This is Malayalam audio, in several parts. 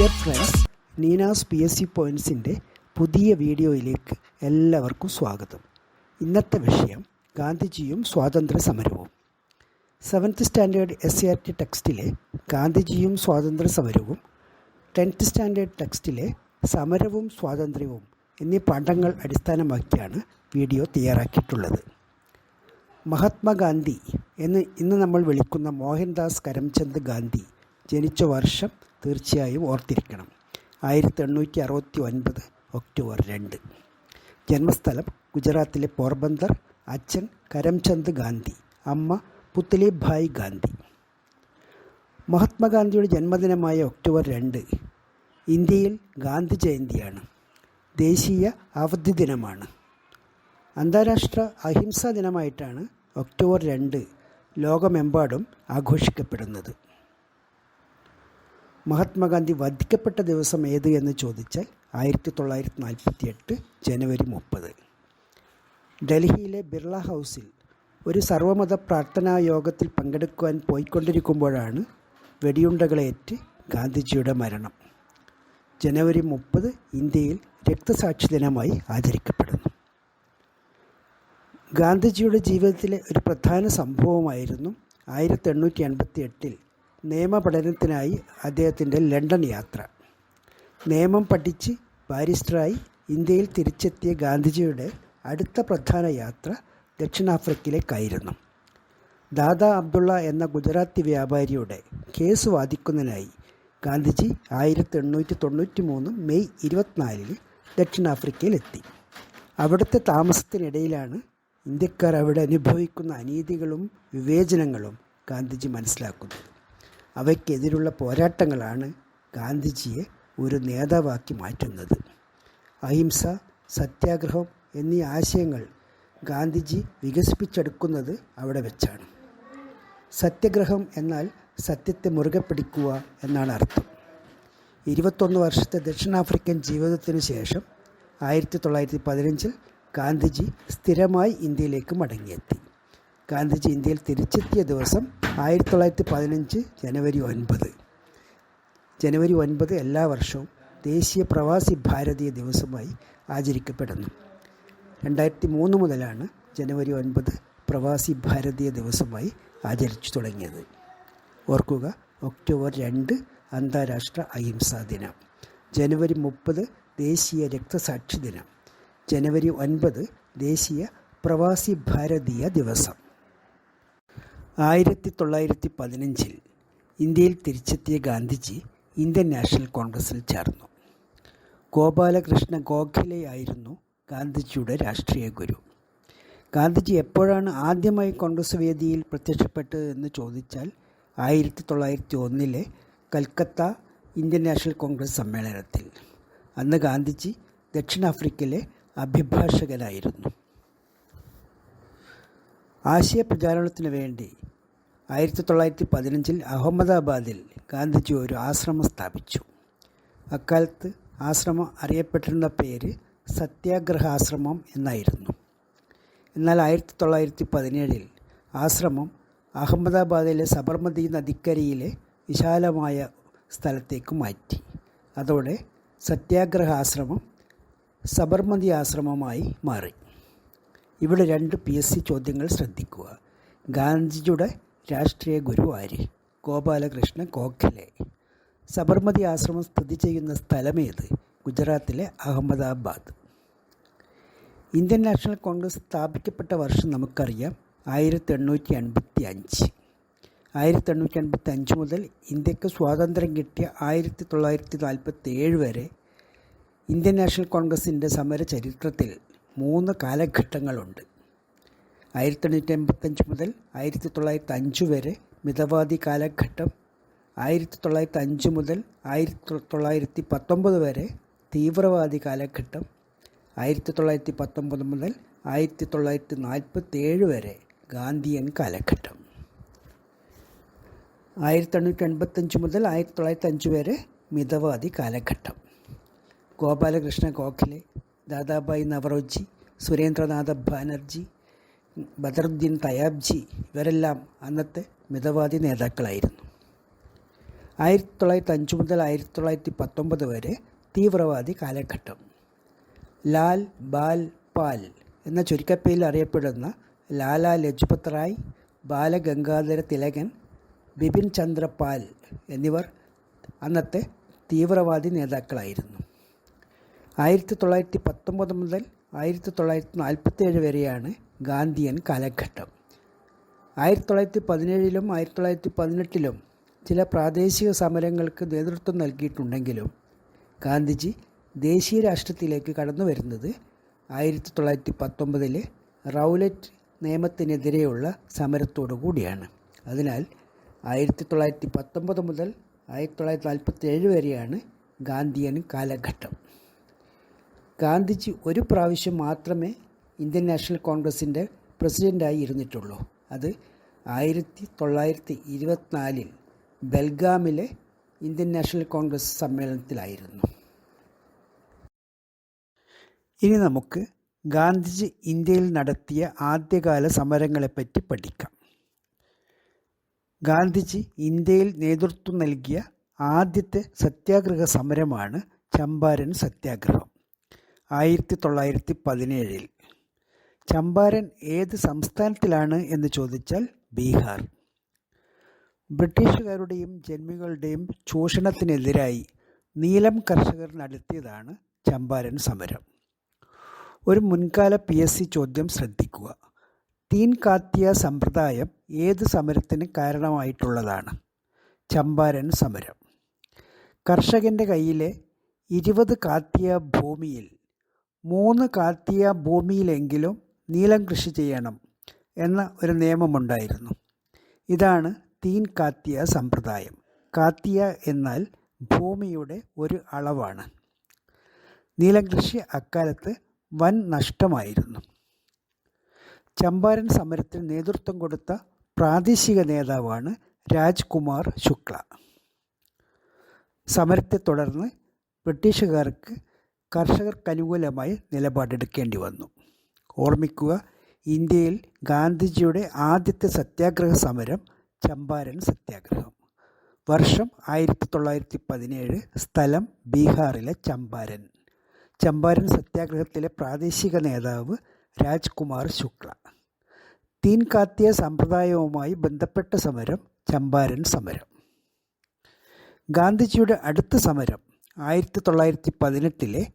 Dear friends Neena's P S C പോയിൻസിന്റെ പുതിയ വീഡിയോയിലേക്ക് എല്ലാവർക്കും സ്വാഗതം. ഇന്നത്തെ വിഷയം ഗാന്ധിജിയും സ്വാതന്ത്ര്യ സമരവും seventh standard S C R T ടെക്സ്റ്റിലെ ഗാന്ധിജിയും സ്വാതന്ത്ര്യ സമരവും ടെൻത്ത് സ്റ്റാൻഡേർഡ് ടെക്സ്റ്റിലെ സമരവും സ്വാതന്ത്ര്യവും എന്നീ പാഠങ്ങൾ അടിസ്ഥാനമാക്കിയാണ് വീഡിയോ തയ്യാറാക്കിയിട്ടുള്ളത്. മഹാത്മാഗാന്ധി എന്ന് ഇന്ന് നമ്മൾ വിളിക്കുന്ന മോഹൻദാസ് കരംചന്ദ് ഗാന്ധി ജനിച്ച വർഷം തീർച്ചയായും ഓർത്തിരിക്കണം. ആയിരത്തി എണ്ണൂറ്റി അറുപത്തി ഒൻപത് ഒക്ടോബർ രണ്ട്. ജന്മസ്ഥലം ഗുജറാത്തിലെ പോർബന്ദർ അച്ഛൻ കരംചന്ദ് ഗാന്ധി അമ്മ പുത്ലിഭായ് ഗാന്ധി. മഹാത്മാഗാന്ധിയുടെ ജന്മദിനമായ ഒക്ടോബർ രണ്ട് ഇന്ത്യയിൽ ഗാന്ധി ജയന്തിയാണ്. ദേശീയ അവധി ദിനമാണ്. അന്താരാഷ്ട്ര അഹിംസാ ദിനമായിട്ടാണ് ഒക്ടോബർ രണ്ട് ലോകമെമ്പാടും ആഘോഷിക്കപ്പെടുന്നത്. മഹാത്മാഗാന്ധി വധിക്കപ്പെട്ട ദിവസം ഏത് എന്ന് ചോദിച്ചാൽ ആയിരത്തി തൊള്ളായിരത്തി നാൽപ്പത്തി എട്ട് ജനുവരി മുപ്പത്. ഡൽഹിയിലെ ബിർള ഹൗസിൽ ഒരു സർവമത പ്രാർത്ഥനാ യോഗത്തിൽ പങ്കെടുക്കുവാൻ പോയിക്കൊണ്ടിരിക്കുമ്പോഴാണ് വെടിയുണ്ടകളേറ്റ് ഗാന്ധിജിയുടെ മരണം. ജനുവരി മുപ്പത് ഇന്ത്യയിൽ രക്തസാക്ഷി ദിനമായി ആചരിക്കപ്പെടുന്നു. ഗാന്ധിജിയുടെ ജീവിതത്തിലെ ഒരു പ്രധാന സംഭവമായിരുന്നു ആയിരത്തി എണ്ണൂറ്റി എൺപത്തി എട്ടിൽ നിയമപഠനത്തിനായി അദ്ദേഹത്തിന്റെ ലണ്ടൻ യാത്ര. നിയമം പഠിച്ച് ബാരിസ്റ്ററായി ഇന്ത്യയിൽ തിരിച്ചെത്തിയ ഗാന്ധിജിയുടെ അടുത്ത പ്രധാന യാത്ര ദക്ഷിണാഫ്രിക്കയിലേക്കായിരുന്നു. ദാദാ അബ്ദുള്ള എന്ന ഗുജറാത്തി വ്യാപാരിയുടെ കേസ് വാദിക്കുന്നതിനായി ഗാന്ധിജി ആയിരത്തി എണ്ണൂറ്റി തൊണ്ണൂറ്റി മൂന്ന് മെയ് ഇരുപത്തിനാലിന് ദക്ഷിണാഫ്രിക്കയിലെത്തി. അവിടുത്തെ താമസത്തിനിടയിലാണ് ഇന്ത്യക്കാർ അവിടെ അനുഭവിക്കുന്ന അനീതികളും വിവേചനങ്ങളും ഗാന്ധിജി മനസ്സിലാക്കുന്നത്. അവയ്ക്കെതിരുള്ള പോരാട്ടങ്ങളാണ് ഗാന്ധിജിയെ ഒരു നേതാവാക്കി മാറ്റുന്നത്. അഹിംസ സത്യാഗ്രഹം എന്നീ ആശയങ്ങൾ ഗാന്ധിജി വികസിപ്പിച്ചെടുക്കുന്നത് അവിടെ വെച്ചാണ്. സത്യഗ്രഹം എന്നാൽ സത്യത്തെ മുറുകെ പിടിക്കുക എന്നാണ് അർത്ഥം. ഇരുപത്തൊന്ന് വർഷത്തെ ദക്ഷിണാഫ്രിക്കൻ ജീവിതത്തിന് ശേഷം ആയിരത്തി തൊള്ളായിരത്തി പതിനഞ്ചിൽ ഗാന്ധിജി സ്ഥിരമായി ഇന്ത്യയിലേക്ക് മടങ്ങിയെത്തി. ഗാന്ധിജി ഇന്ത്യയിൽ തിരിച്ചെത്തിയ ദിവസം ആയിരത്തി തൊള്ളായിരത്തി പതിനഞ്ച് ജനുവരി ഒൻപത്. ജനുവരി ഒൻപത് എല്ലാ വർഷവും ദേശീയ പ്രവാസി ഭാരതീയ ദിവസമായി ആചരിക്കപ്പെടുന്നു. രണ്ടായിരത്തി മൂന്ന് മുതലാണ് ജനുവരി ഒൻപത് പ്രവാസി ഭാരതീയ ദിവസമായി ആചരിച്ചു തുടങ്ങിയത്. ഓർക്കുക ഒക്ടോബർ രണ്ട് അന്താരാഷ്ട്ര അഹിംസാ ദിനം. ജനുവരി മുപ്പത് ദേശീയ രക്തസാക്ഷി ദിനം. ജനുവരി ഒൻപത് ദേശീയ പ്രവാസി ഭാരതീയ ദിവസം. ആയിരത്തി തൊള്ളായിരത്തി പതിനഞ്ചിൽ ഇന്ത്യയിൽ തിരിച്ചെത്തിയ ഗാന്ധിജി ഇന്ത്യൻ നാഷണൽ കോൺഗ്രസിൽ ചേർന്നു. ഗോപാലകൃഷ്ണ ഗോഖലെയായിരുന്നു ഗാന്ധിജിയുടെ രാഷ്ട്രീയ ഗുരു. ഗാന്ധിജി എപ്പോഴാണ് ആദ്യമായി കോൺഗ്രസ് വേദിയിൽ പ്രത്യക്ഷപ്പെട്ടത് എന്ന് ചോദിച്ചാൽ ആയിരത്തി തൊള്ളായിരത്തി ഒന്നിലെ കൽക്കത്ത ഇന്ത്യൻ നാഷണൽ കോൺഗ്രസ് സമ്മേളനത്തിൽ. അന്ന് ഗാന്ധിജി ദക്ഷിണാഫ്രിക്കയിലെ അഭിഭാഷകനായിരുന്നു. ആശയപ്രചാരണത്തിന് വേണ്ടി ആയിരത്തി തൊള്ളായിരത്തി പതിനഞ്ചിൽ അഹമ്മദാബാദിൽ ഗാന്ധിജി ഒരു ആശ്രമം സ്ഥാപിച്ചു. അക്കാലത്ത് ആശ്രമം അറിയപ്പെട്ടിരുന്ന പേര് സത്യാഗ്രഹാശ്രമം എന്നായിരുന്നു. എന്നാൽ ആയിരത്തി തൊള്ളായിരത്തി പതിനേഴിൽ ആശ്രമം അഹമ്മദാബാദിലെ സബർമതി നദിക്കരയിലെ വിശാലമായ സ്ഥലത്തേക്ക് മാറ്റി. അതോടെ സത്യാഗ്രഹാശ്രമം സബർമതി ആശ്രമമായി മാറി. ഇവിടെ രണ്ട് പി എസ് സി ചോദ്യങ്ങൾ ശ്രദ്ധിക്കുക. ഗാന്ധിജിയുടെ രാഷ്ട്രീയ ഗുരുവാരി ഗോപാലകൃഷ്ണ ഗോഖലെ സബർമതി ആശ്രമം സ്ഥിതി ചെയ്യുന്ന സ്ഥലമേത്? ഗുജറാത്തിലെ അഹമ്മദാബാദ്. ഇന്ത്യൻ നാഷണൽ കോൺഗ്രസ് സ്ഥാപിക്കപ്പെട്ട വർഷം നമുക്കറിയാം ആയിരത്തി എണ്ണൂറ്റി എൺപത്തി അഞ്ച് ആയിരത്തി എണ്ണൂറ്റി എൺപത്തി അഞ്ച് മുതൽ ഇന്ത്യയ്ക്ക് സ്വാതന്ത്ര്യം കിട്ടിയ ആയിരത്തി തൊള്ളായിരത്തി നാൽപ്പത്തി ഏഴ് വരെ ഇന്ത്യൻ നാഷണൽ കോൺഗ്രസിന്റെ സമര ചരിത്രത്തിൽ മൂന്ന് കാലഘട്ടങ്ങളുണ്ട്. ആയിരത്തി എണ്ണൂറ്റി എൺപത്തഞ്ച് മുതൽ ആയിരത്തി തൊള്ളായിരത്തി അഞ്ച് വരെ മിതവാദി കാലഘട്ടം ആയിരത്തി തൊള്ളായിരത്തി അഞ്ച് മുതൽ ആയിരത്തി തൊള്ളായിരത്തി പത്തൊമ്പത് വരെ തീവ്രവാദി കാലഘട്ടം ആയിരത്തി തൊള്ളായിരത്തി പത്തൊമ്പത് മുതൽ ആയിരത്തി തൊള്ളായിരത്തി നാൽപ്പത്തി ഏഴ് വരെ ഗാന്ധിയൻ കാലഘട്ടം. ആയിരത്തി എണ്ണൂറ്റി എൺപത്തഞ്ച് മുതൽ ആയിരത്തി തൊള്ളായിരത്തി അഞ്ച് വരെ മിതവാദി കാലഘട്ടം. ഗോപാലകൃഷ്ണ ഗോഖലെ ദാദാഭായ് നവറോജി സുരേന്ദ്രനാഥ ബാനർജി ബദറുദ്ദീൻ തയാബ്ജി ഇവരെല്ലാം അന്നത്തെ മിതവാദി നേതാക്കളായിരുന്നു. ആയിരത്തി തൊള്ളായിരത്തി അഞ്ച് മുതൽ ആയിരത്തി തൊള്ളായിരത്തി പത്തൊമ്പത് വരെ തീവ്രവാദി കാലഘട്ടം. ലാൽ ബാൽ പാൽ എന്ന ചുരുക്കപ്പേരിൽ അറിയപ്പെടുന്ന ലാലാ ലജ്പത് റായ് ബാലഗംഗാധര തിലകൻ ബിപിൻ ചന്ദ്ര പാൽ എന്നിവർ അന്നത്തെ തീവ്രവാദി നേതാക്കളായിരുന്നു. ആയിരത്തി തൊള്ളായിരത്തി പത്തൊമ്പത് മുതൽ ആയിരത്തി തൊള്ളായിരത്തി നാൽപ്പത്തേഴ് വരെയാണ് ഗാന്ധിയൻ കാലഘട്ടം. ആയിരത്തി തൊള്ളായിരത്തി പതിനേഴിലും ആയിരത്തി തൊള്ളായിരത്തി പതിനെട്ടിലും ചില പ്രാദേശിക സമരങ്ങൾക്ക് നേതൃത്വം നൽകിയിട്ടുണ്ടെങ്കിലും ഗാന്ധിജി ദേശീയ രാഷ്ട്രത്തിലേക്ക് കടന്നു വരുന്നത് ആയിരത്തി തൊള്ളായിരത്തി പത്തൊമ്പതിലെ റൗലറ്റ് നിയമത്തിനെതിരെയുള്ള സമരത്തോടു കൂടിയാണ്. അതിനാൽ ആയിരത്തി തൊള്ളായിരത്തി പത്തൊമ്പത് മുതൽ ആയിരത്തി തൊള്ളായിരത്തി നാൽപ്പത്തി ഏഴ് വരെയാണ് ഗാന്ധിയൻ കാലഘട്ടം. ഗാന്ധിജി ഒരു പ്രാവശ്യം മാത്രമേ ഇന്ത്യൻ നാഷണൽ കോൺഗ്രസിന്റെ പ്രസിഡന്റായി ഇരുന്നിട്ടുള്ളൂ. അത് ആയിരത്തി തൊള്ളായിരത്തി ഇരുപത്തിനാലിൽ ബെൽഗാമിലെ ഇന്ത്യൻ നാഷണൽ കോൺഗ്രസ് സമ്മേളനത്തിലായിരുന്നു. ഇനി നമുക്ക് ഗാന്ധിജി ഇന്ത്യയിൽ നടത്തിയ ആദ്യകാല സമരങ്ങളെപ്പറ്റി പഠിക്കാം. ഗാന്ധിജി ഇന്ത്യയിൽ നേതൃത്വം നൽകിയ ആദ്യത്തെ സത്യാഗ്രഹ സമരമാണ് ചമ്പാരൻ സത്യാഗ്രഹം. ആയിരത്തി തൊള്ളായിരത്തി പതിനേഴിൽ ചമ്പാരൻ ഏത് സംസ്ഥാനത്തിലാണ് എന്ന് ചോദിച്ചാൽ ബീഹാർ. ബ്രിട്ടീഷുകാരുടെയും ജന്മികളുടെയും ചൂഷണത്തിനെതിരായി നീലം കർഷകർ നടത്തിയതാണ് ചമ്പാരൻ സമരം. ഒരു മുൻകാല പി എസ് സി ചോദ്യം ശ്രദ്ധിക്കുക. തീൻ കാത്തിയ സമ്പ്രദായം ഏത് സമരത്തിന് കാരണമായിട്ടുള്ളതാണ്? ചമ്പാരൻ സമരം. കർഷകന്റെ കയ്യിലെ ഇരുപത് കാത്തിയ ഭൂമിയിൽ മൂന്ന് കാത്തിയ ഭൂമിയിലെങ്കിലും നീലം കൃഷി ചെയ്യണം എന്ന ഒരു നിയമമുണ്ടായിരുന്നു. ഇതാണ് തീൻ കാത്തിയ സമ്പ്രദായം. കാത്തിയ എന്നാൽ ഭൂമിയുടെ ഒരു അളവാണ്. നീലം കൃഷി അക്കാലത്ത് വൻ നഷ്ടമായിരുന്നു. ചമ്പാരൻ സമരത്തിന് നേതൃത്വം കൊടുത്ത പ്രാദേശിക നേതാവാണ് രാജ്കുമാർ ശുക്ല. സമരത്തെ തുടർന്ന് ബ്രിട്ടീഷുകാർക്ക് കർഷകർക്കനുകൂലമായി നിലപാടെടുക്കേണ്ടി വന്നു. ഓർമ്മിക്കുക ഇന്ത്യയിൽ ഗാന്ധിജിയുടെ ആദ്യത്തെ സത്യാഗ്രഹ സമരം ചമ്പാരൻ സത്യാഗ്രഹം. വർഷം ആയിരത്തി തൊള്ളായിരത്തി പതിനേഴ് സ്ഥലം ബീഹാറിലെ ചമ്പാരൻ. ചമ്പാരൻ സത്യാഗ്രഹത്തിലെ പ്രാദേശിക നേതാവ് രാജ്കുമാർ ശുക്ല. തീൻ കാത്തിയ സമ്പ്രദായവുമായി ബന്ധപ്പെട്ട സമരം ചമ്പാരൻ സമരം. ഗാന്ധിജിയുടെ അടുത്ത സമരം ആയിരത്തി തൊള്ളായിരത്തി പതിനെട്ടിലെ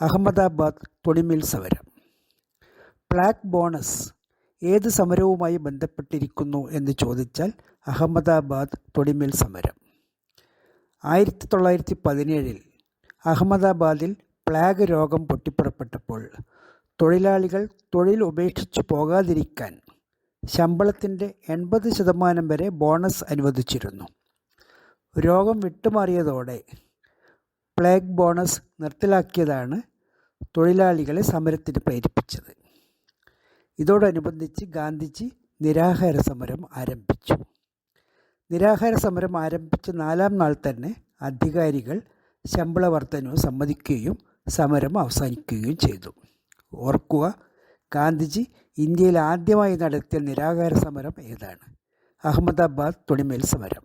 അഹമ്മദാബാദ് തുണിമിൽ സമരം. ബ്ലാക്ക് ബോണസ് ഏത് സമരവുമായി ബന്ധപ്പെട്ടിരിക്കുന്നു എന്ന് ചോദിച്ചാൽ അഹമ്മദാബാദ് തൊടിമിൽ സമരം. ആയിരത്തി തൊള്ളായിരത്തി പതിനേഴിൽ അഹമ്മദാബാദിൽ പ്ലാഗ് രോഗം പൊട്ടിപ്പുറപ്പെട്ടപ്പോൾ തൊഴിലാളികൾ തൊഴിൽ ഉപേക്ഷിച്ചു പോകാതിരിക്കാൻ ശമ്പളത്തിന്റെ എൺപത് ശതമാനം വരെ ബോണസ് അനുവദിച്ചിരുന്നു. രോഗം വിട്ടുമാറിയതോടെ പ്ലേഗ് ബോണസ് നിർത്തലാക്കിയതാണ് തൊഴിലാളികളെ സമരത്തിന് പ്രേരിപ്പിച്ചത്. ഇതോടനുബന്ധിച്ച് ഗാന്ധിജി നിരാഹാര സമരം ആരംഭിച്ചു. നിരാഹാര സമരം ആരംഭിച്ച നാലാം നാൾ തന്നെ അധികാരികൾ ശമ്പള വർധനവ് സമ്മതിക്കുകയും സമരം അവസാനിക്കുകയും ചെയ്തു. ഓർക്കുക ഗാന്ധിജി ഇന്ത്യയിൽ ആദ്യമായി നടത്തിയ നിരാഹാര സമരം ഏതാണ്? അഹമ്മദാബാദ് തുണിമേൽ സമരം.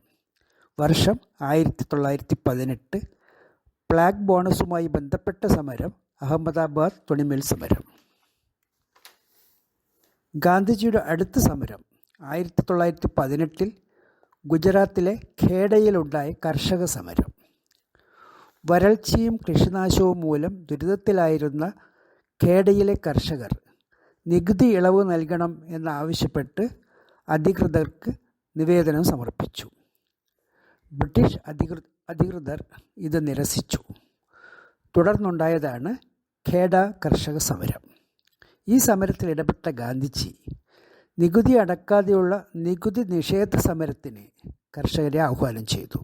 വർഷം ആയിരത്തി തൊള്ളായിരത്തി പതിനെട്ട് ഫ്ലാഗ് ബോണസുമായി ബന്ധപ്പെട്ട സമരം അഹമ്മദാബാദ് തുണിമേൽ സമരം. ഗാന്ധിജിയുടെ അടുത്ത സമരം ആയിരത്തി തൊള്ളായിരത്തി പതിനെട്ടിൽ ഗുജറാത്തിലെ ഖേഡയിലുണ്ടായ കർഷക സമരം. വരൾച്ചയും കൃഷിനാശവും മൂലം ദുരിതത്തിലായിരുന്ന ഖേഡയിലെ കർഷകർ നികുതി ഇളവ് നൽകണം എന്നാവശ്യപ്പെട്ട് അധികൃതർക്ക് നിവേദനം സമർപ്പിച്ചു. ബ്രിട്ടീഷ് അധികൃ അധികൃതർ ഇത് നിരസിച്ചു. തുടർന്നുണ്ടായതാണ് ഖേഡ കർഷക സമരം. ഈ സമരത്തിൽ ഇടപെട്ട ഗാന്ധിജി നികുതി അടക്കാതെയുള്ള നികുതി നിഷേധ സമരത്തിന് കർഷകരെ ആഹ്വാനം ചെയ്തു.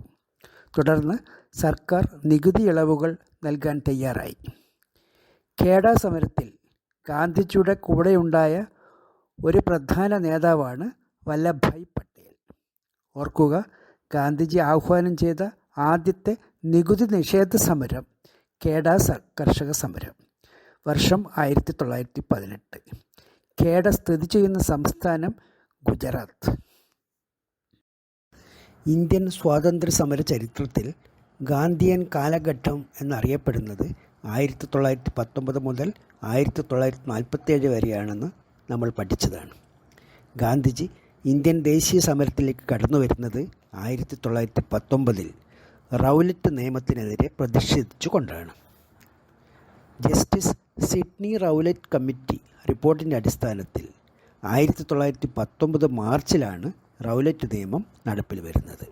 തുടർന്ന് സർക്കാർ നികുതി ഇളവുകൾ നൽകാൻ തയ്യാറായി. കേഡ സമരത്തിൽ ഗാന്ധിജിയുടെ കൂടെയുണ്ടായ ഒരു പ്രധാന നേതാവാണ് വല്ലഭായ് പട്ടേൽ. ഓർക്കുക ഗാന്ധിജി ആഹ്വാനം ചെയ്ത ആദ്യത്തെ നികുതി നിഷേധ സമരം ഖേഡ കർഷക സമരം. വർഷം ആയിരത്തി തൊള്ളായിരത്തി പതിനെട്ട് ഖേഡ സ്ഥിതി ചെയ്യുന്ന സംസ്ഥാനം ഗുജറാത്ത്. ഇന്ത്യൻ സ്വാതന്ത്ര്യ സമര ചരിത്രത്തിൽ ഗാന്ധിയൻ കാലഘട്ടം എന്നറിയപ്പെടുന്നത് ആയിരത്തി തൊള്ളായിരത്തി പത്തൊമ്പത് മുതൽ ആയിരത്തി തൊള്ളായിരത്തി നാൽപ്പത്തേഴ് വരെയാണെന്ന് നമ്മൾ പഠിച്ചതാണ്. ഗാന്ധിജി ഇന്ത്യൻ ദേശീയ സമരത്തിലേക്ക് കടന്നു വരുന്നത് ആയിരത്തി തൊള്ളായിരത്തി പത്തൊമ്പതിൽ റൗലറ്റ് നിയമത്തിനെതിരെ പ്രതിഷേധിച്ചുകൊണ്ടാണ്. ജസ്റ്റിസ് സിഡ്നി റൗലറ്റ് കമ്മിറ്റി റിപ്പോർട്ടിന്റെ അടിസ്ഥാനത്തിൽ ആയിരത്തി തൊള്ളായിരത്തി പത്തൊമ്പത് മാർച്ചിലാണ് റൗലറ്റ് നിയമം നടപ്പിൽ വരുന്നത്.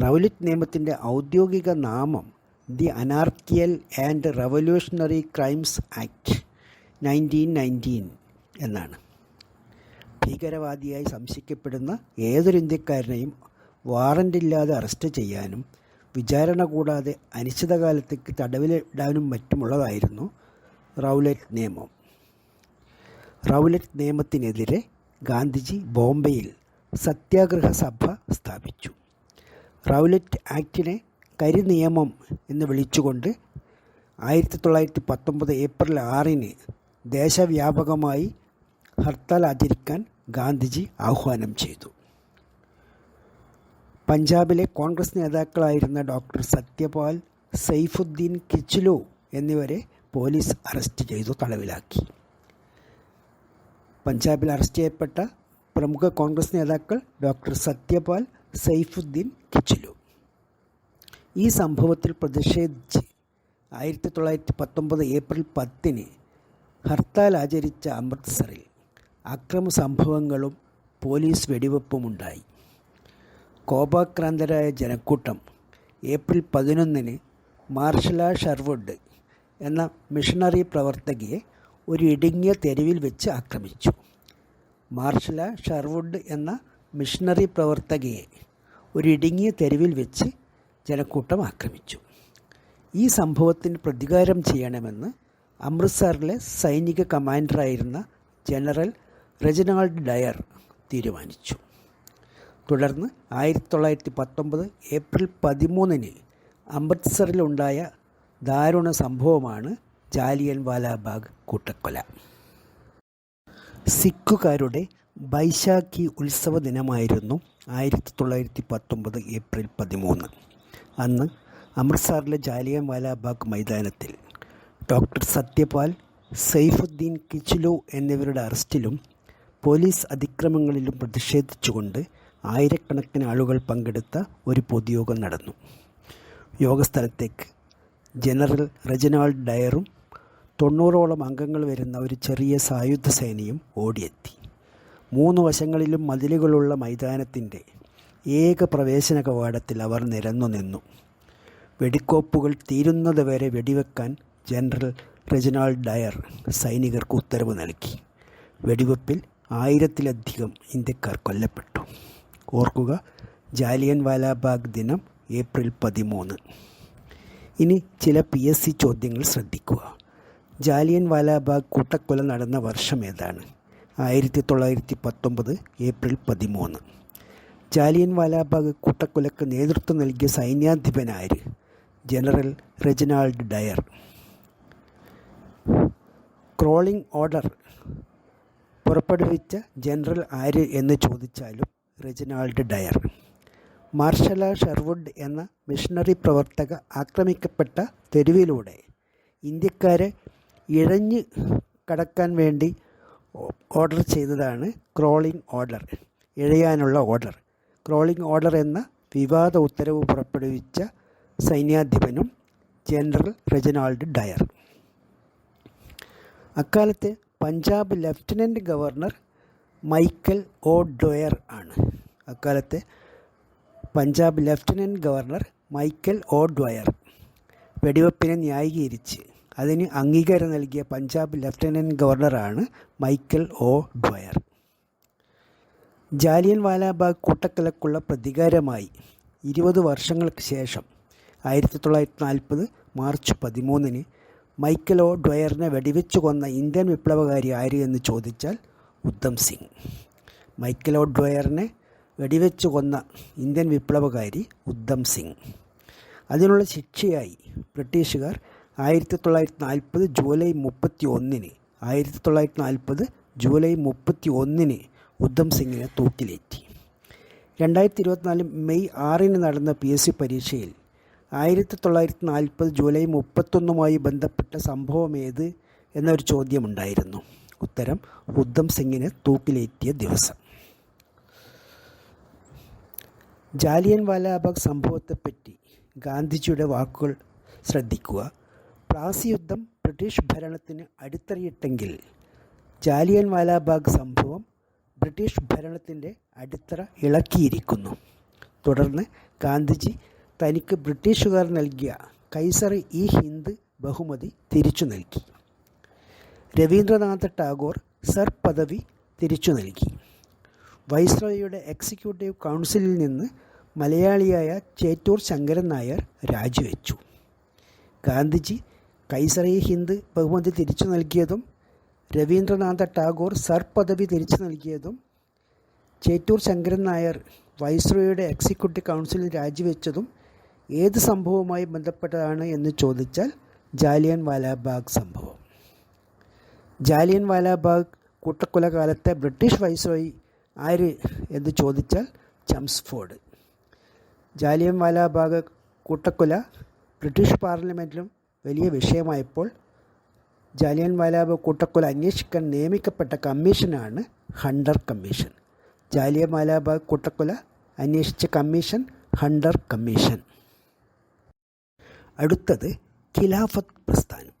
റൗലറ്റ് നിയമത്തിന്റെ ഔദ്യോഗിക നാമം the anarchical and revolutionary crimes act nineteen nineteen എന്നാണ്. ഭീകരവാദിയായി സംശയിക്കപ്പെടുന്ന ഏതൊരു ഇന്ത്യക്കാരനെയും വാറന്റില്ലാതെ അറസ്റ്റ് ചെയ്യാനും വിചാരണ കൂടാതെ അനിശ്ചിതകാലത്തേക്ക് തടവിലിടാനും മറ്റുമുള്ളതായിരുന്നു റൗലറ്റ് നിയമം. റൗലറ്റ് നിയമത്തിനെതിരെ ഗാന്ധിജി ബോംബെയിൽ സത്യാഗ്രഹ സഭ സ്ഥാപിച്ചു. റൗലറ്റ് ആക്ടിനെ കരിനിയമം എന്ന് വിളിച്ചുകൊണ്ട് ആയിരത്തി തൊള്ളായിരത്തി പത്തൊമ്പത് ഏപ്രിൽ ആറിന് ദേശവ്യാപകമായി ഹർത്താൽ ആചരിക്കാൻ ഗാന്ധിജി ആഹ്വാനം ചെയ്തു. പഞ്ചാബിലെ കോൺഗ്രസ് നേതാക്കളായിരുന്ന ഡോക്ടർ സത്യപാൽ സൈഫുദ്ദീൻ കിച്ലു എന്നിവരെ പോലീസ് അറസ്റ്റ് ചെയ്തു തടവിലാക്കി. പഞ്ചാബിൽ അറസ്റ്റ് ചെയ്യപ്പെട്ട പ്രമുഖ കോൺഗ്രസ് നേതാക്കൾ ഡോക്ടർ സത്യപാൽ സൈഫുദ്ദീൻ കിച്ചിലു. ഈ സംഭവത്തിൽ പ്രതിഷേധിച്ച് ആയിരത്തി തൊള്ളായിരത്തി പത്തൊമ്പത് ഏപ്രിൽ പത്തിന് ഹർത്താൽ ആചരിച്ച അമൃത്സറിൽ അക്രമ സംഭവങ്ങളും പോലീസ് വെടിവെപ്പുമുണ്ടായി. കോപാക്രാന്തരായ ജനക്കൂട്ടം ഏപ്രിൽ പതിനൊന്നിന് മാർഷല ഷർവുഡ് എന്ന മിഷണറി പ്രവർത്തകയെ ഒരു ഇടുങ്ങിയ തെരുവിൽ വെച്ച് ആക്രമിച്ചു. മാർഷല ഷർവുഡ് എന്ന മിഷണറി പ്രവർത്തകയെ ഒരു ഇടുങ്ങിയ തെരുവിൽ വെച്ച് ജനക്കൂട്ടം ആക്രമിച്ചു. ഈ സംഭവത്തിന് പ്രതികാരം ചെയ്യണമെന്ന് അമൃത്സറിലെ സൈനിക കമാൻഡറായിരുന്ന ജനറൽ റെജിനാൾഡ് ഡയർ തീരുമാനിച്ചു. തുടർന്ന് ആയിരത്തി തൊള്ളായിരത്തി പത്തൊമ്പത് ഏപ്രിൽ പതിമൂന്നിന് അമൃത്സറിലുണ്ടായ ദാരുണ സംഭവമാണ് ജാലിയൻ വാലാബാഗ് കൂട്ടക്കൊല. സിഖുകാരുടെ ബൈശാഖി ഉത്സവ ദിനമായിരുന്നു ആയിരത്തി തൊള്ളായിരത്തി പത്തൊമ്പത് ഏപ്രിൽ പതിമൂന്ന്. അന്ന് അമൃത്സറിലെ ജാലിയൻ വാലാബാഗ് മൈതാനത്തിൽ ഡോക്ടർ സത്യപാൽ സൈഫുദ്ദീൻ കിച്ചിലു എന്നിവരുടെ അറസ്റ്റിലും പോലീസ് അതിക്രമങ്ങളിലും പ്രതിഷേധിച്ചുകൊണ്ട് ആയിരക്കണക്കിന് ആളുകൾ പങ്കെടുത്ത ഒരു പൊതുയോഗം നടന്നു. യോഗസ്ഥലത്തേക്ക് ജനറൽ റെജിനാൾഡ് ഡയറും തൊണ്ണൂറോളം അംഗങ്ങൾ വരുന്ന ഒരു ചെറിയ സായുധ സേനയും ഓടിയെത്തി. മൂന്ന് വശങ്ങളിലും മതിലുകളുള്ള മൈതാനത്തിന്റെ ഏക പ്രവേശന കവാടത്തിൽ അവർ നിരന്നു നിന്നു. വെടിക്കോപ്പുകൾ തീരുന്നത് വരെ വെടിവെക്കാൻ ജനറൽ റെജിനാൾഡ് ഡയർ സൈനികർക്ക് ഉത്തരവ് നൽകി. വെടിവെപ്പിൽ ആയിരത്തിലധികം ഇന്ത്യക്കാർ കൊല്ലപ്പെട്ടു. ഓർക്കുക ജാലിയൻ വാലാബാഗ് ദിനം ഏപ്രിൽ പതിമൂന്ന്. ഇനി ചില പി എസ് സി ചോദ്യങ്ങൾ ശ്രദ്ധിക്കുക. ജാലിയൻ വാലാബാഗ് കൂട്ടക്കൊല നടന്ന വർഷം ഏതാണ്? ആയിരത്തി തൊള്ളായിരത്തി പത്തൊമ്പത് ഏപ്രിൽ പതിമൂന്ന്. ജാലിയൻ വാലാബാഗ് കൂട്ടക്കൊലക്ക് നേതൃത്വം നൽകിയ സൈന്യാധിപനാര് general Reginald Dyer. Crawling order. പുറപ്പെടുവിച്ച ജനറൽ ആര് എന്ന് ചോദിച്ചാലും റെജിനാൾഡ് ഡയർ. മാർഷല ഷെർവുഡ് എന്ന മിഷണറി പ്രവർത്തക ആക്രമിക്കപ്പെട്ട തെരുവിലൂടെ ഇന്ത്യക്കാരെ ഇഴഞ്ഞ് കടക്കാൻ വേണ്ടി ഓർഡർ ചെയ്തതാണ് ക്രോളിംഗ് ഓർഡർ ഇഴയാനുള്ള ഓർഡർ. ക്രോളിംഗ് ഓർഡർ എന്ന വിവാദ ഉത്തരവ് പുറപ്പെടുവിച്ച സൈന്യാധിപനും ജനറൽ റെജിനാൾഡ് ഡയർ. അക്കാലത്തെ Punjab lieutenant governor Michael O'Dwyer ആണ്. അക്കാലത്തെ Punjab lieutenant governor Michael O'Dwyer വെടിവെപ്പിനെ ന്യായീകരിച്ച്. അതിന് അംഗീകാരം നൽകിയ പഞ്ചാബ് ലഫ്റ്റനന്റ് ഗവർണറാണ് Michael O'Dwyer. Jallian Walabagh കൂട്ടക്കൊലക്കുള്ള പ്രതികാരമായി ഇരുപത് വർഷങ്ങൾക്ക് ശേഷം ആയിരത്തി തൊള്ളായിരത്തി നാൽപ്പത് മാർച്ച് പതിമൂന്നിന് മൈക്കൽ ഒ ഡ്വയറിനെ വെടിവെച്ച് കൊന്ന ഇന്ത്യൻ വിപ്ലവകാരി ആര് എന്ന് ചോദിച്ചാൽ ഉദ്ധം സിംഗ്. മൈക്കൽ ഒ ഡ്വയറിനെ വെടിവെച്ച് കൊന്ന ഇന്ത്യൻ വിപ്ലവകാരി ഉദ്ധം സിംഗ്. അതിനുള്ള ശിക്ഷയായി ബ്രിട്ടീഷുകാർ ആയിരത്തി തൊള്ളായിരത്തി നാൽപ്പത് ജൂലൈ മുപ്പത്തി ഒന്നിന് ആയിരത്തി തൊള്ളായിരത്തി നാൽപ്പത് ജൂലൈ മുപ്പത്തി ഒന്നിന് ഉദ്ധം സിംഗിനെ തൂക്കിലേറ്റി. രണ്ടായിരത്തി ഇരുപത്തിനാല് മെയ് ആറിന് നടന്ന പി എസ് സി പരീക്ഷയിൽ ആയിരത്തി തൊള്ളായിരത്തി നാൽപ്പത് ജൂലൈ മുപ്പത്തൊന്നുമായി ബന്ധപ്പെട്ട സംഭവമേത് എന്നൊരു ചോദ്യമുണ്ടായിരുന്നു. ഉത്തരം ഉദ്ധം സിംഗിനെ തൂക്കിലേറ്റിയ ദിവസം. ജാലിയൻ വാലാബാഗ് സംഭവത്തെപ്പറ്റി ഗാന്ധിജിയുടെ വാക്കുകൾ ശ്രദ്ധിക്കുക. പ്ലാസി യുദ്ധം ബ്രിട്ടീഷ് ഭരണത്തിന് അടിത്തറയിട്ടെങ്കിൽ ജാലിയൻ വാലാബാഗ് സംഭവം ബ്രിട്ടീഷ് ഭരണത്തിന്റെ അടിത്തറ ഇളക്കിയിരിക്കുന്നു. തുടർന്ന് ഗാന്ധിജി തനിക്ക് ബ്രിട്ടീഷുകാർ നൽകിയ കൈസറി ഈ ഹിന്ദ് ബഹുമതി തിരിച്ചു നൽകി. രവീന്ദ്രനാഥ ടാഗോർ സർ പദവി തിരിച്ചു നൽകി. വൈസ്രോയുടെ എക്സിക്യൂട്ടീവ് കൗൺസിലിൽ നിന്ന് മലയാളിയായ ചേറ്റൂർ ശങ്കരൻ നായർ രാജിവെച്ചു. ഗാന്ധിജി കൈസറി ഹിന്ദ് ബഹുമതി തിരിച്ചു നൽകിയതും രവീന്ദ്രനാഥ ടാഗോർ സർ പദവി തിരിച്ചു നൽകിയതും ചേറ്റൂർ ശങ്കരൻ നായർ വൈസ്രോയുടെ എക്സിക്യൂട്ടീവ് കൗൺസിലിൽ രാജിവെച്ചതും ഏത് സംഭവവുമായി ബന്ധപ്പെട്ടതാണ് എന്ന് ചോദിച്ചാൽ ജാലിയൻ വാലാബാഗ് സംഭവം. ജാലിയൻ വാലാബാഗ് കൂട്ടക്കൊല കാലത്തെ ബ്രിട്ടീഷ് വൈസ്രോയി ആര് എന്ന് ചോദിച്ചാൽ ചംസ്ഫോർഡ് ജാലിയൻ വാലാബാഗ് കൂട്ടക്കൊല ബ്രിട്ടീഷ് പാർലമെന്റിലും വലിയ വിഷയമായപ്പോൾ ജാലിയൻ വാലാബാഗ് കൂട്ടക്കൊല അന്വേഷിക്കാൻ നിയമിക്കപ്പെട്ട കമ്മീഷനാണ് ഹണ്ടർ കമ്മീഷൻ. ജാലിയൻ വാലാബാഗ് കൂട്ടക്കൊല അന്വേഷിച്ച കമ്മീഷൻ ഹണ്ടർ കമ്മീഷൻ. അടുത്തത് ഖിലാഫത്ത് പ്രസ്ഥാനം.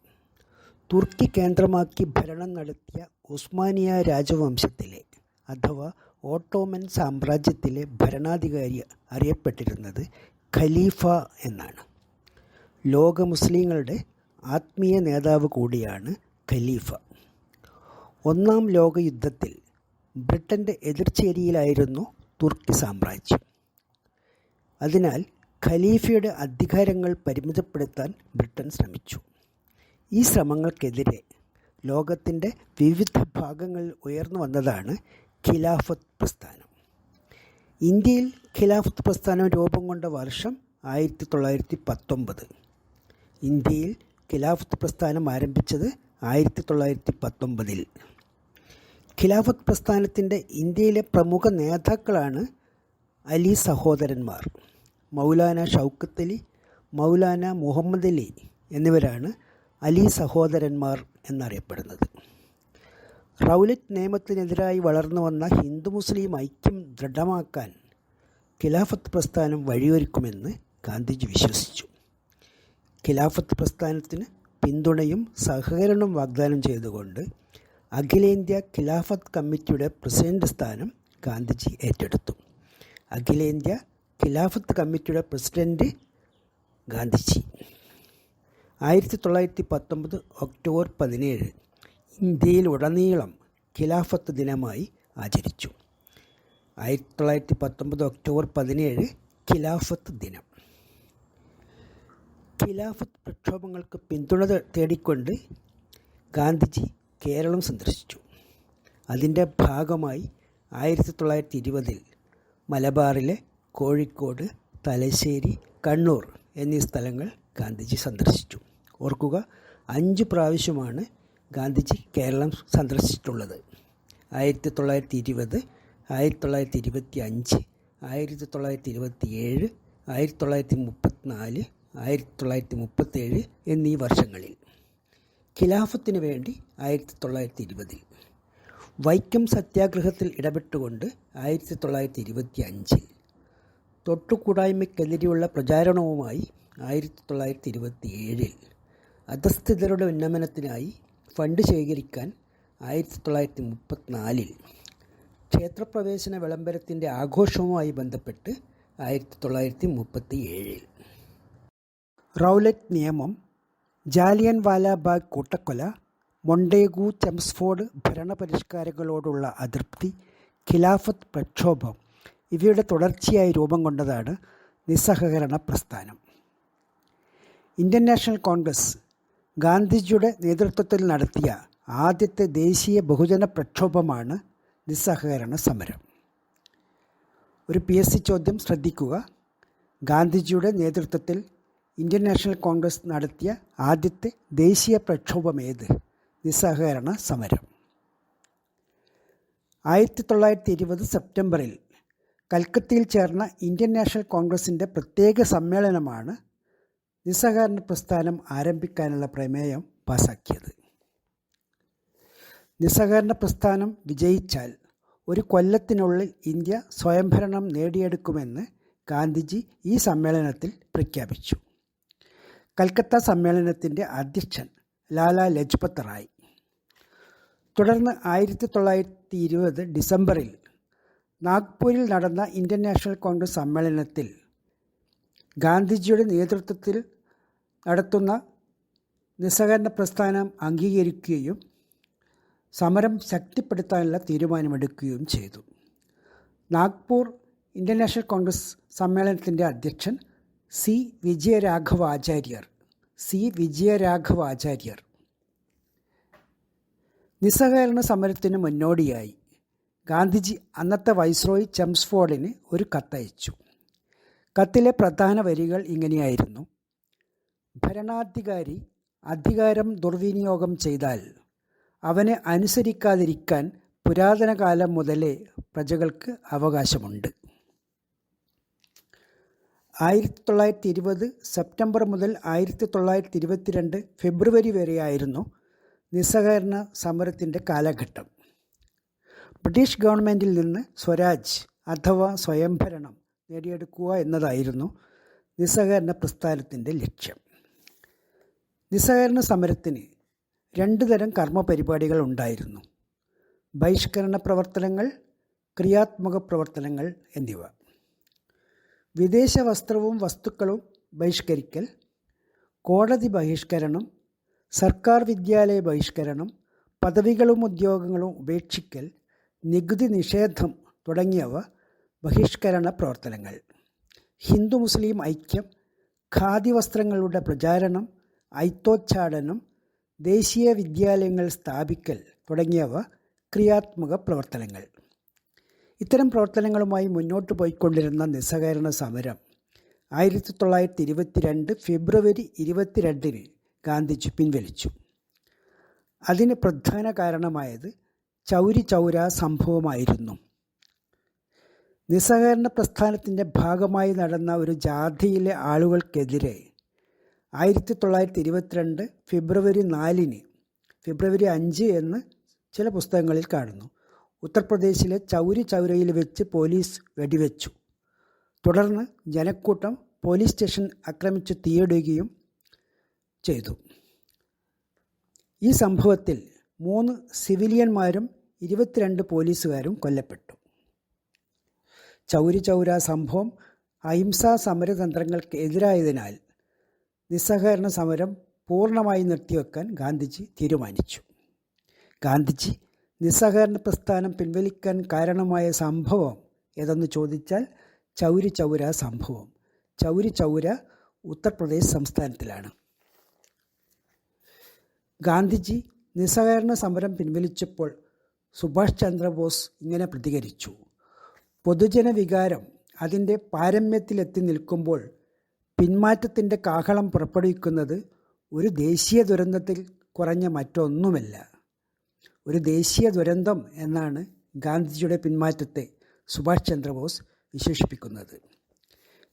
തുർക്കി കേന്ദ്രമാക്കി ഭരണം നടത്തിയ ഉസ്മാനിയ രാജവംശത്തിലെ അഥവാ ഓട്ടോമൻ സാമ്രാജ്യത്തിലെ ഭരണാധികാരി അറിയപ്പെട്ടിരുന്നത് ഖലീഫ എന്നാണ്. ലോക മുസ്ലിങ്ങളുടെ ആത്മീയ നേതാവ് കൂടിയാണ് ഖലീഫ. ഒന്നാം ലോക യുദ്ധത്തിൽ ബ്രിട്ടന്റെ എതിർചേരിയിലായിരുന്നു തുർക്കി സാമ്രാജ്യം. അതിനാൽ ഖലീഫയുടെ അധികാരങ്ങൾ പരിമിതപ്പെടുത്താൻ ബ്രിട്ടൻ ശ്രമിച്ചു. ഈ ശ്രമങ്ങൾക്കെതിരെ ലോകത്തിന്റെ വിവിധ ഭാഗങ്ങളിൽ ഉയർന്നു വന്നതാണ് ഖിലാഫത്ത് പ്രസ്ഥാനം. ഇന്ത്യയിൽ ഖിലാഫത്ത് പ്രസ്ഥാനം രൂപം കൊണ്ട വർഷം ആയിരത്തി തൊള്ളായിരത്തി പത്തൊമ്പത് ഇന്ത്യയിൽ ഖിലാഫത്ത് പ്രസ്ഥാനം ആരംഭിച്ചത് ആയിരത്തി തൊള്ളായിരത്തി പത്തൊമ്പതിൽ ഖിലാഫത്ത് പ്രസ്ഥാനത്തിന്റെ ഇന്ത്യയിലെ പ്രമുഖ നേതാക്കളാണ് അലി സഹോദരന്മാർ. മൗലാന ഷൗക്കത്ത് അലി മൗലാന മുഹമ്മദ് അലി എന്നിവരാണ് അലി സഹോദരന്മാർ എന്നറിയപ്പെടുന്നത്. റൗലറ്റ് നിയമത്തിനെതിരായി വളർന്നു വന്ന ഹിന്ദു മുസ്ലിം ഐക്യം ദൃഢമാക്കാൻ ഖിലാഫത്ത് പ്രസ്ഥാനം വഴിയൊരുക്കുമെന്ന് ഗാന്ധിജി വിശ്വസിച്ചു. ഖിലാഫത്ത് പ്രസ്ഥാനത്തിന് പിന്തുണയും സഹകരണവും വാഗ്ദാനം ചെയ്തുകൊണ്ട് അഖിലേന്ത്യാ ഖിലാഫത്ത് കമ്മിറ്റിയുടെ പ്രസിഡന്റ് സ്ഥാനം ഗാന്ധിജി ഏറ്റെടുത്തു. അഖിലേന്ത്യാ ഖിലാഫത്ത് കമ്മിറ്റിയുടെ പ്രസിഡന്റ് ഗാന്ധിജി. ആയിരത്തി തൊള്ളായിരത്തി പത്തൊമ്പത് ഒക്ടോബർ പതിനേഴ് ഇന്ത്യയിൽ ഉടനീളം ഖിലാഫത്ത് ദിനമായി ആചരിച്ചു. ആയിരത്തി തൊള്ളായിരത്തി പത്തൊമ്പത് ഒക്ടോബർ പതിനേഴ് ഖിലാഫത്ത് ദിനം. ഖിലാഫത്ത് പ്രക്ഷോഭങ്ങൾക്ക് പിന്തുണ തേടിക്കൊണ്ട് ഗാന്ധിജി കേരളം സന്ദർശിച്ചു. അതിന്റെ ഭാഗമായി ആയിരത്തി തൊള്ളായിരത്തി ഇരുപതിൽ മലബാറിലെ കോഴിക്കോട് തലശ്ശേരി കണ്ണൂർ എന്നീ സ്ഥലങ്ങൾ ഗാന്ധിജി സന്ദർശിച്ചു. ഓർക്കുക അഞ്ച് പ്രാവശ്യമാണ് ഗാന്ധിജി കേരളം സന്ദർശിച്ചിട്ടുള്ളത്. ആയിരത്തി തൊള്ളായിരത്തി ഇരുപത് ആയിരത്തി തൊള്ളായിരത്തി ഇരുപത്തി അഞ്ച് ആയിരത്തി തൊള്ളായിരത്തി ഇരുപത്തി ഏഴ് ആയിരത്തി തൊള്ളായിരത്തി മുപ്പത്തിനാല് ആയിരത്തി തൊള്ളായിരത്തി മുപ്പത്തേഴ് എന്നീ വർഷങ്ങളിൽ. ഖിലാഫത്തിന് വേണ്ടി ആയിരത്തി തൊള്ളായിരത്തി ഇരുപതിൽ വൈക്കം സത്യാഗ്രഹത്തിൽ ഇടപെട്ടുകൊണ്ട് ആയിരത്തി തൊള്ളായിരത്തി ഇരുപത്തി അഞ്ചിൽ തൊട്ടുകൂടായ്മയ്ക്കെതിരെയുള്ള പ്രചാരണവുമായി ആയിരത്തി തൊള്ളായിരത്തി ഇരുപത്തി ഏഴിൽ അധസ്ഥിതരുടെ ഉന്നമനത്തിനായി ഫണ്ട് ശേഖരിക്കാൻ ആയിരത്തി തൊള്ളായിരത്തി മുപ്പത്തിനാലിൽ ക്ഷേത്രപ്രവേശന വിളംബരത്തിന്റെ ആഘോഷവുമായി ബന്ധപ്പെട്ട് ആയിരത്തി തൊള്ളായിരത്തി മുപ്പത്തി ഏഴിൽ റൗലറ്റ് നിയമം ജാലിയൻ വാലാബാഗ് കൂട്ടക്കൊല മൊണ്ടേഗു ചെംസ്ഫോർഡ് ഭരണപരിഷ്കാരങ്ങളോടുള്ള അതൃപ്തി ഖിലാഫത്ത് പ്രക്ഷോഭം ഇവയുടെ തുടർച്ചയായി രൂപം കൊണ്ടതാണ് നിസ്സഹകരണ പ്രസ്ഥാനം. ഇന്ത്യൻ നാഷണൽ കോൺഗ്രസ് ഗാന്ധിജിയുടെ നേതൃത്വത്തിൽ നടത്തിയ ആദ്യത്തെ ദേശീയ ബഹുജന പ്രക്ഷോഭമാണ് നിസ്സഹകരണ സമരം. ഒരു പി എസ് സി ചോദ്യം ശ്രദ്ധിക്കുക. ഗാന്ധിജിയുടെ നേതൃത്വത്തിൽ ഇന്ത്യൻ നാഷണൽ കോൺഗ്രസ് നടത്തിയ ആദ്യത്തെ ദേശീയ പ്രക്ഷോഭം ഏത്? നിസ്സഹകരണ സമരം. ആയിരത്തി തൊള്ളായിരത്തി ഇരുപത് സെപ്റ്റംബറിൽ കൽക്കത്തയിൽ ചേർന്ന ഇന്ത്യൻ നാഷണൽ കോൺഗ്രസിന്റെ പ്രത്യേക സമ്മേളനമാണ് നിസ്സഹകരണ പ്രസ്ഥാനം ആരംഭിക്കാനുള്ള പ്രമേയം പാസാക്കിയത്. നിസ്സഹകരണ പ്രസ്ഥാനം വിജയിച്ചാൽ ഒരു കൊല്ലത്തിനുള്ളിൽ ഇന്ത്യ സ്വയംഭരണം നേടിയെടുക്കുമെന്ന് ഗാന്ധിജി ഈ സമ്മേളനത്തിൽ പ്രഖ്യാപിച്ചു. കൽക്കത്ത സമ്മേളനത്തിന്റെ അധ്യക്ഷൻ ലാല ലജ്പത് റായ്. തുടർന്ന് ആയിരത്തി തൊള്ളായിരത്തി ഇരുപത് ഡിസംബറിൽ നാഗ്പൂരിൽ നടന്ന ഇന്ത്യൻ നാഷണൽ കോൺഗ്രസ് സമ്മേളനത്തിൽ ഗാന്ധിജിയുടെ നേതൃത്വത്തിൽ നടത്തുന്ന നിസ്സഹകരണ പ്രസ്ഥാനം അംഗീകരിക്കുകയും സമരം ശക്തിപ്പെടുത്താനുള്ള തീരുമാനമെടുക്കുകയും ചെയ്തു. നാഗ്പൂർ ഇന്റർനാഷണൽ കോൺഗ്രസ് സമ്മേളനത്തിന്റെ അധ്യക്ഷൻ സി വിജയരാഘവ ആചാര്യർ സി വിജയരാഘവ ആചാര്യർ. നിസ്സഹകരണ സമരത്തിന് മുന്നോടിയായി ഗാന്ധിജി അന്നത്തെ വൈസ്രോയ് ചെംസ്ഫോർഡിന് ഒരു കത്തയച്ചു. കത്തിലെ പ്രധാന വരികൾ ഇങ്ങനെയായിരുന്നു. ഭരണാധികാരി അധികാരം ദുർവിനിയോഗം ചെയ്താൽ അവനെ അനുസരിക്കാതിരിക്കാൻ പുരാതന കാലം മുതലേ പ്രജകൾക്ക് അവകാശമുണ്ട്. ആയിരത്തി തൊള്ളായിരത്തി ഇരുപത് സെപ്റ്റംബർ മുതൽ ആയിരത്തി തൊള്ളായിരത്തി ഇരുപത്തിരണ്ട് ഫെബ്രുവരി വരെയായിരുന്നു നിസ്സഹകരണ സമരത്തിന്റെ കാലഘട്ടം. ബ്രിട്ടീഷ് ഗവൺമെന്റിൽ നിന്ന് സ്വരാജ് അഥവാ സ്വയംഭരണം നേടിയെടുക്കുക എന്നതായിരുന്നു നിസ്സഹകരണ പ്രസ്ഥാനത്തിന്റെ ലക്ഷ്യം. നിസ്സഹകരണ സമരത്തിന് രണ്ട് തരം കർമ്മ പരിപാടികൾ ഉണ്ടായിരുന്നു. ബഹിഷ്കരണ പ്രവർത്തനങ്ങൾ ക്രിയാത്മക പ്രവർത്തനങ്ങൾ എന്നിവ. വിദേശ വസ്ത്രവും വസ്തുക്കളും ബഹിഷ്കരിക്കൽ കോടതി ബഹിഷ്കരണം സർക്കാർ വിദ്യാലയ ബഹിഷ്കരണം പദവികളും ഉദ്യോഗങ്ങളും ഉപേക്ഷിക്കൽ നികുതി നിഷേധം തുടങ്ങിയവ ബഹിഷ്കരണ പ്രവർത്തനങ്ങൾ. ഹിന്ദു മുസ്ലിം ഐക്യം ഖാദി വസ്ത്രങ്ങളുടെ പ്രചാരണം ഐത്തോച്ചാടനം ദേശീയ വിദ്യാലയങ്ങൾ സ്ഥാപിക്കൽ തുടങ്ങിയവ ക്രിയാത്മക പ്രവർത്തനങ്ങൾ. ഇത്തരം പ്രവർത്തനങ്ങളുമായി മുന്നോട്ട് പോയിക്കൊണ്ടിരുന്ന നിസ്സഹകരണ സമരം ആയിരത്തി തൊള്ളായിരത്തി ഇരുപത്തിരണ്ട് ഫെബ്രുവരി ഇരുപത്തിരണ്ടിന് ഗാന്ധിജി പിൻവലിച്ചു. അതിന് പ്രധാന കാരണമായത് ചൗരി ചൗര സംഭവമായിരുന്നു. നിസ്സഹകരണ പ്രസ്ഥാനത്തിന്റെ ഭാഗമായി നടന്ന ഒരു ജാഥയിലെ ആളുകൾക്കെതിരെ ആയിരത്തി തൊള്ളായിരത്തി ഇരുപത്തിരണ്ട് ഫെബ്രുവരി നാലിന് ഫെബ്രുവരി അഞ്ച് എന്ന് ചില പുസ്തകങ്ങളിൽ കാണുന്നു. ഉത്തർപ്രദേശിലെ ചൗരി ചൗരയിൽ വെച്ച് പോലീസ് വെടിവെച്ചു. തുടർന്ന് ജനക്കൂട്ടം പോലീസ് സ്റ്റേഷൻ ആക്രമിച്ച് തീയിടുകയും ചെയ്തു. ഈ സംഭവത്തിൽ മൂന്ന് സിവിലിയന്മാരും ഇരുപത്തിരണ്ട് പോലീസുകാരും കൊല്ലപ്പെട്ടു. ചൗരി ചൗര സംഭവം അഹിംസാ സമരതന്ത്രങ്ങൾക്ക് എതിരായതിനാൽ നിസ്സഹകരണ സമരം പൂർണമായി നിർത്തിവെക്കാൻ ഗാന്ധിജി തീരുമാനിച്ചു. ഗാന്ധിജി നിസ്സഹകരണ പ്രസ്ഥാനം പിൻവലിക്കാൻ കാരണമായ സംഭവം ഏതെന്ന് ചോദിച്ചാൽ ചൗരി ചൗര സംഭവം. ചൗരി ചൗര ഉത്തർപ്രദേശ് സംസ്ഥാനത്തിലാണ്. ഗാന്ധിജി നിസ്സഹകരണ സമരം പിൻവലിച്ചപ്പോൾ സുഭാഷ് ചന്ദ്രബോസ് ഇങ്ങനെ പ്രതികരിച്ചു. പൊതുജന വികാരം അതിന്റെ പാരമ്യത്തിലെത്തി നിൽക്കുമ്പോൾ പിന്മാറ്റത്തിന്റെ കാഹളം പുറപ്പെടുവിക്കുന്നത് ഒരു ദേശീയ ദുരന്തത്തിൽ കുറഞ്ഞ മറ്റൊന്നുമല്ല. ഒരു ദേശീയ ദുരന്തം എന്നാണ് ഗാന്ധിജിയുടെ പിന്മാറ്റത്തെ സുഭാഷ് ചന്ദ്രബോസ് വിശേഷിപ്പിക്കുന്നത്.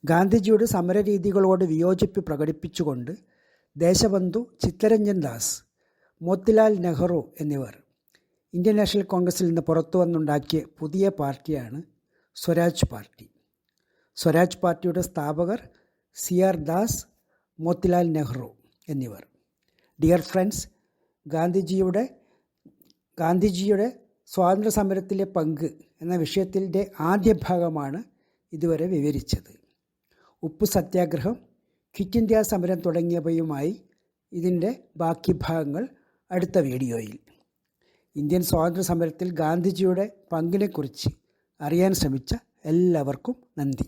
ഗാന്ധിജിയുടെ സമരരീതികളോട് വിയോജിപ്പ് പ്രകടിപ്പിച്ചുകൊണ്ട് ദേശബന്ധു ചിത്തരഞ്ജൻ ദാസ് മോത്തിലാൽ നെഹ്റു എന്നിവർ ഇന്ത്യൻ നാഷണൽ കോൺഗ്രസിൽ നിന്ന് പുറത്തു വന്നുണ്ടാക്കിയ പുതിയ പാർട്ടിയാണ് സ്വരാജ് പാർട്ടി. സ്വരാജ് പാർട്ടിയുടെ സ്ഥാപകർ സി ആർ ദാസ് മോത്തിലാൽ നെഹ്റു എന്നിവർ. ഡിയർ ഫ്രണ്ട്സ് ഗാന്ധിജിയുടെ ഗാന്ധിജിയുടെ സ്വാതന്ത്ര്യ സമരത്തിലെ പങ്ക് എന്ന വിഷയത്തിന്റെ ആദ്യ ഭാഗമാണ് ഇതുവരെ വിവരിച്ചത്. ഉപ്പ് സത്യാഗ്രഹം ക്വിറ്റ് ഇന്ത്യ സമരം തുടങ്ങിയവയുമായി ഇതിന്റെ ബാക്കി ഭാഗങ്ങൾ അടുത്ത വീഡിയോയിൽ. ഇന്ത്യൻ സ്വാതന്ത്ര്യ സമരത്തിൽ ഗാന്ധിജിയുടെ പങ്കിനെക്കുറിച്ച് അറിയാൻ ശ്രമിച്ച എല്ലാവർക്കും നന്ദി.